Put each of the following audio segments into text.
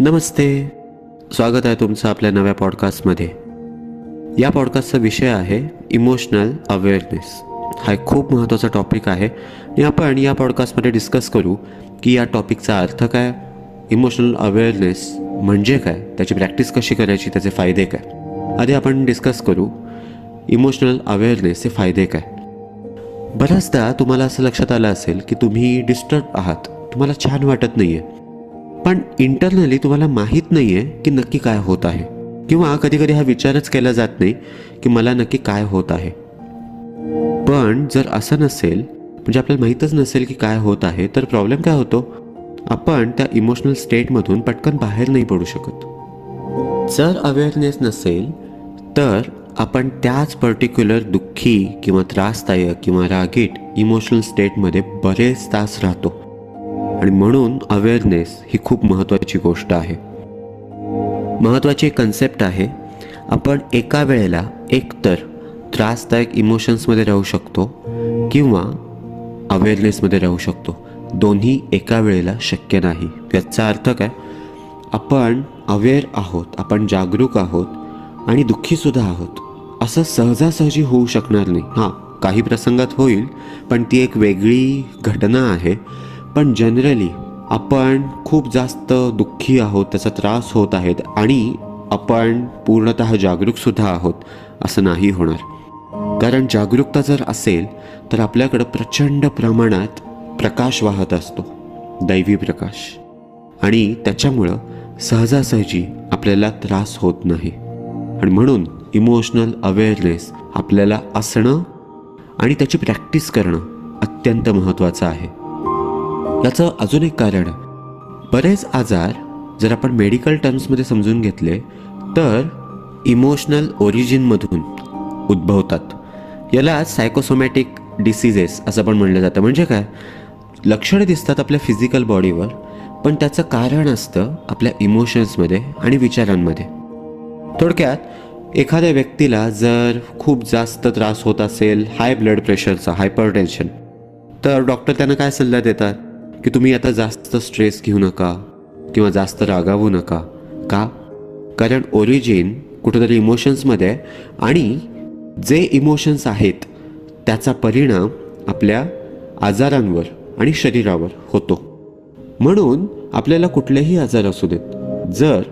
नमस्ते. स्वागत आहे तुमचं आपल्या नव्या पॉडकास्टमध्ये या पॉडकास्टचा विषय आहे इमोशनल अवेअरनेस हा एक खूप महत्त्वाचा टॉपिक आहे. आणि आपण या पॉडकास्टमध्ये डिस्कस करू की या टॉपिकचा अर्थ काय? इमोशनल अवेअरनेस म्हणजे काय? त्याची प्रॅक्टिस कशी करायची? त्याचे फायदे काय? आधी आपण डिस्कस करू इमोशनल अवेअरनेसचे फायदे काय? बऱ्याचदा तुम्हाला असं लक्षात आलं असेल की तुम्ही डिस्टर्ब आहात. तुम्हाला छान वाटत नाही आहे पण इंटरनली तुम्हाला माहीत नाही आहे की नक्की काय होत आहे. किंवा कधी कधी हा विचारच केला जात नाही की मला नक्की काय होत आहे. पण जर असं नसेल म्हणजे आपल्याला माहीतच नसेल की काय होत आहे तर प्रॉब्लेम काय होतो? आपण त्या इमोशनल स्टेटमधून पटकन बाहेर नाही पडू शकत. जर अवेअरनेस नसेल तर आपण त्याच पर्टिक्युलर दुःखी किंवा त्रासदायक किंवा रागीट इमोशनल स्टेटमध्ये बरेच तास राहतो. आणि म्हणून अवेअरनेस ही खूप महत्त्वाची गोष्ट आहे. महत्त्वाची कन्सेप्ट आहे आपण एका वेळेला एकतर त्रासदायक इमोशन्समध्ये राहू शकतो किंवा अवेअरनेसमध्ये राहू शकतो. दोन्ही एका वेळेला शक्य नाही. याचा अर्थ काय? आपण अवेअर आहोत आपण जागरूक आहोत आणि दुःखीसुद्धा आहोत. असं सहजासहजी होऊ शकणार नाही. हां काही प्रसंगात होईल पण ती एक वेगळी घटना आहे. पण जनरली आपण खूप जास्त दुःखी आहोत त्याचा त्रास होत आहेत आणि आपण पूर्णत जागरूकसुद्धा आहोत असं नाही होणार. कारण जागरूकता जर असेल तर आपल्याकडं प्रचंड प्रमाणात प्रकाश वाहत असतो दैवी प्रकाश. आणि त्याच्यामुळं सहजासहजी आपल्याला त्रास होत नाही. आणि म्हणून इमोशनल अवेअरनेस आपल्याला असणं आणि त्याची प्रॅक्टिस करणं अत्यंत महत्त्वाचं आहे. याचं अजून एक कारण बरेच आजार जर आपण मेडिकल टर्म्समध्ये समजून घेतले तर इमोशनल ओरिजिनमधून उद्भवतात. याला सायकोसोमॅटिक डिसिजेस असं पण म्हणलं जातं. म्हणजे काय? लक्षणं दिसतात आपल्या फिजिकल बॉडीवर पण त्याचं कारण असतं आपल्या इमोशन्समध्ये आणि विचारांमध्ये. थोडक्यात एखाद्या व्यक्तीला जर खूप जास्त त्रास होत असेल हाय ब्लड प्रेशरचा हायपर टेन्शन तर डॉक्टर त्यांना काय सल्ला देतात? की तुम्ही आता जास्त स्ट्रेस घेऊ नका किंवा जास्त रागावू नका. का? कारण ओरिजिन कुठेतरी इमोशन्समध्ये आणि जे इमोशन्स आहेत त्याचा परिणाम आपल्या आजारांवर आणि शरीरावर होतो. म्हणून आपल्याला कुठलेही आजार असू देत. जर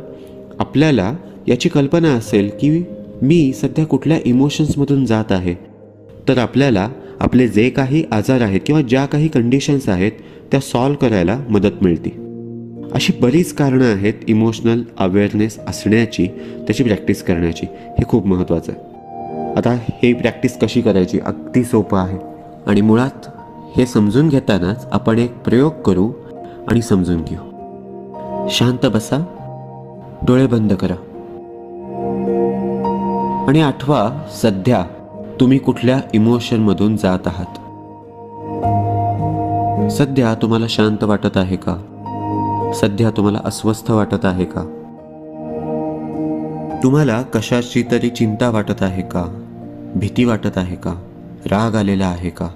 आपल्याला याची कल्पना असेल की मी सध्या कुठल्या इमोशन्समधून जात आहे तर आपल्याला आपले जे काही आजार आहेत किंवा ज्या काही कंडिशन्स आहेत त्या सॉल्व करायला मदत मिळते. अशी बरीच कारणं आहेत इमोशनल अवेअरनेस असण्याची त्याची प्रॅक्टिस करण्याची. हे खूप महत्त्वाचं आहे. आता हे प्रॅक्टिस कशी करायची अगदी सोपं आहे. आणि मुळात हे समजून घेतानाच आपण एक प्रयोग करू आणि समजून घेऊ. शांत बसा. डोळे बंद करा. आणि आठवा सध्या तुम्ही कुठल्या इमोशनमधून जात आहात? सध्या तुम्हाला शांत वाटत आहे का? सध्या तुम्हाला अस्वस्थ वाटत आहे का? तुम्हाला कशाची तरी चिंता वाटत आहे का? भीती वाटत आहे का? राग आलेला आहे का?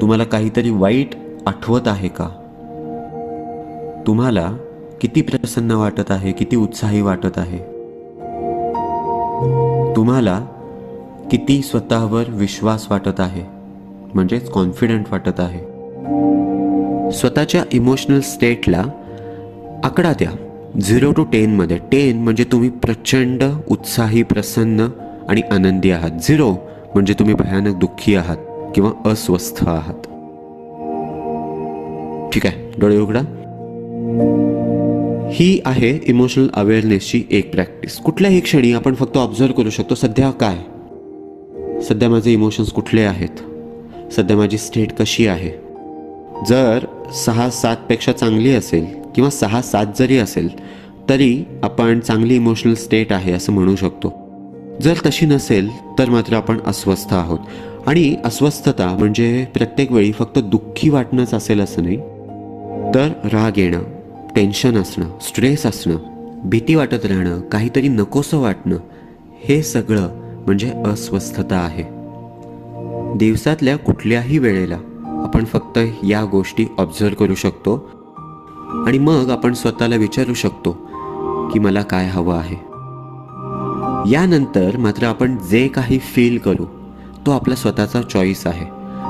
तुम्हाला काहीतरी वाईट आठवत आहे का? तुम्हाला किती प्रसन्न वाटत आहे किती उत्साही वाटत आहे? तुम्हाला किती स्वतःवर विश्वास वाटत आहे म्हणजेच कॉन्फिडंट वाटत आहे. स्वतःच्या इमोशनल स्टेटला आकडा द्या. झिरो टू टेनमध्ये टेन म्हणजे तुम्ही प्रचंड उत्साही प्रसन्न आणि आनंदी आहात. झिरो म्हणजे तुम्ही भयानक दुःखी आहात किंवा अस्वस्थ आहात. ठीक आहे? डोळे उघडा. ही आहे इमोशनल अवेअरनेसची एक प्रॅक्टिस कुठल्याही क्षणी आपण फक्त ऑब्झर्व करू शकतो सध्या काय? सध्या माझे इमोशन्स कुठले आहेत? सध्या माझी स्टेट कशी आहे? जर सहा सातपेक्षा चांगली असेल किंवा सहा सात जरी असेल तरी आपण चांगली इमोशनल स्टेट आहे असं म्हणू शकतो. जर तशी नसेल तर मात्र आपण अस्वस्थ आहोत. आणि अस्वस्थता म्हणजे प्रत्येक वेळी फक्त दुःखी वाटणंच असेल असं नाही तर राग येणं टेन्शन असणं स्ट्रेस असणं भीती वाटत राहणं काहीतरी नकोसं वाटणं हे सगळं म्हणजे अस्वस्थता आहे. दिवसातल्या कुठल्याही वेळेला आपण फक्त या गोष्टी ऑब्झर्व करू शकतो आणि मग आपण स्वतःला विचारू शकतो की मला काय हवं आहे. यानंतर मात्र आपण जे काही फील करू तो आपला स्वतःचा चॉईस आहे.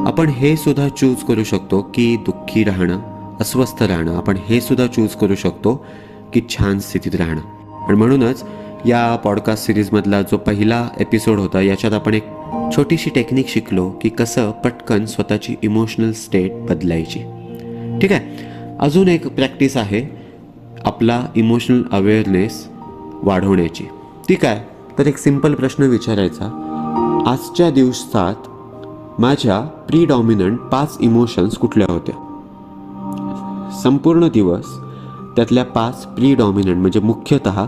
आपण हे सुद्धा चूज करू शकतो की दुःखी राहणं अस्वस्थ राहणं. आपण हे सुद्धा चूज करू शकतो की छान स्थितीत राहणं. आणि म्हणूनच या पॉडकास्ट सिरीजमधला जो पहिला एपिसोड होता याच्यात आपण एक छोटीशी टेक्निक शिकलो की कसं पटकन स्वतःची इमोशनल स्टेट बदलायची. ठीक आहे? अजून एक प्रॅक्टिस आहे आपला इमोशनल अवेअरनेस वाढवण्याची. ठीक आहे? तर एक सिंपल प्रश्न विचारायचा. आजच्या दिवसात माझ्या प्रीडॉमिनंट पाच इमोशन्स कुठल्या होत्या? संपूर्ण दिवस त्यातल्या पाच प्रीडॉमिनंट म्हणजे मुख्यतः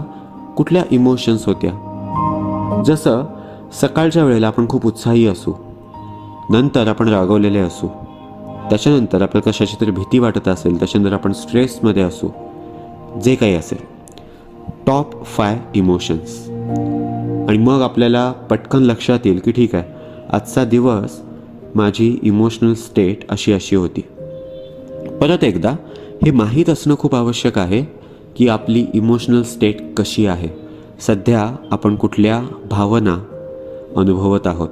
कुठल्या इमोशन्स होत्या? जसं सकाळच्या वेळेला आपण खूप उत्साही असू नंतर आपण रागवलेले असू त्याच्यानंतर आपल्याला कशाची तरी भीती वाटत असेल त्याच्यानंतर आपण स्ट्रेसमध्ये असू जे काही असेल. टॉप फाय इमोशन्स आणि मग आपल्याला पटकन लक्षात येईल की ठीक आहे आजचा दिवस माझी इमोशनल स्टेट अशी अशी होती. परत एकदा हे माहीत असणं खूप आवश्यक आहे की आपली इमोशनल स्टेट कशी आहे. सध्या आपण कुठल्या भावना अनुभवत आहोत.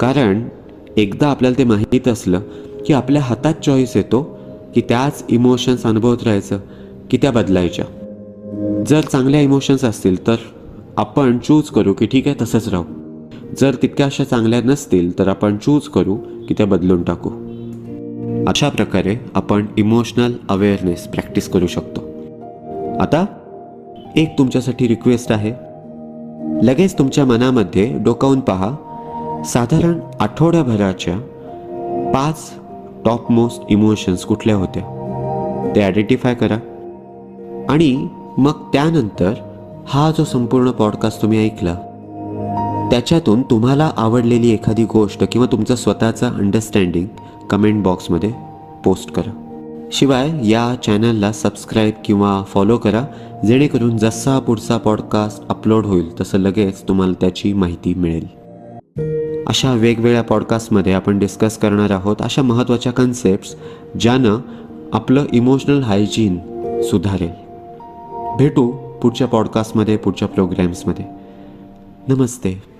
कारण एकदा आपल्याला ते माहीत असलं की आपल्या हातात चॉईस येतो की त्याच इमोशन्स अनुभवत राहायचं की त्या बदलायच्या. जर चांगल्या इमोशन्स असतील तर आपण चूज करू की ठीक आहे तसंच राहू. जर तितक्या अशा चांगल्या नसतील तर आपण चूज करू की त्या बदलून टाकू. अशा प्रकारे आपण इमोशनल अवेअरनेस प्रॅक्टिस करू शकतो. आता एक तुमच्यासाठी रिक्वेस्ट आहे. लगेच तुमच्या मनामध्ये डोकावून पहा. साधारण आठवड्याभराच्या पाच टॉप मोस्ट इमोशन्स कुठल्या होत्या? ते आयडेंटिफाय करा. आणि मग त्यानंतर हा जो संपूर्ण पॉडकास्ट तुम्ही ऐकला त्याच्यातून तुम्हाला आवडलेली एखादी गोष्ट किंवा तुमचं स्वतःचं अंडरस्टँडिंग कमेंट बॉक्समध्ये पोस्ट करा. शिवाय या चॅनलला सबस्क्राईब किंवा फॉलो करा जेणेकरून जसा पुढचा पॉडकास्ट अपलोड होईल तसं लगेच तुम्हाला त्याची माहिती मिळेल. अशा वेगवेगळ्या पॉडकास्टमध्ये आपण डिस्कस करणार आहोत अशा महत्त्वाच्या कन्सेप्ट्स ज्यानं आपलं इमोशनल हायजीन सुधारेल. भेटू पुढच्या पॉडकास्टमध्ये पुढच्या प्रोग्रॅम्समध्ये नमस्ते.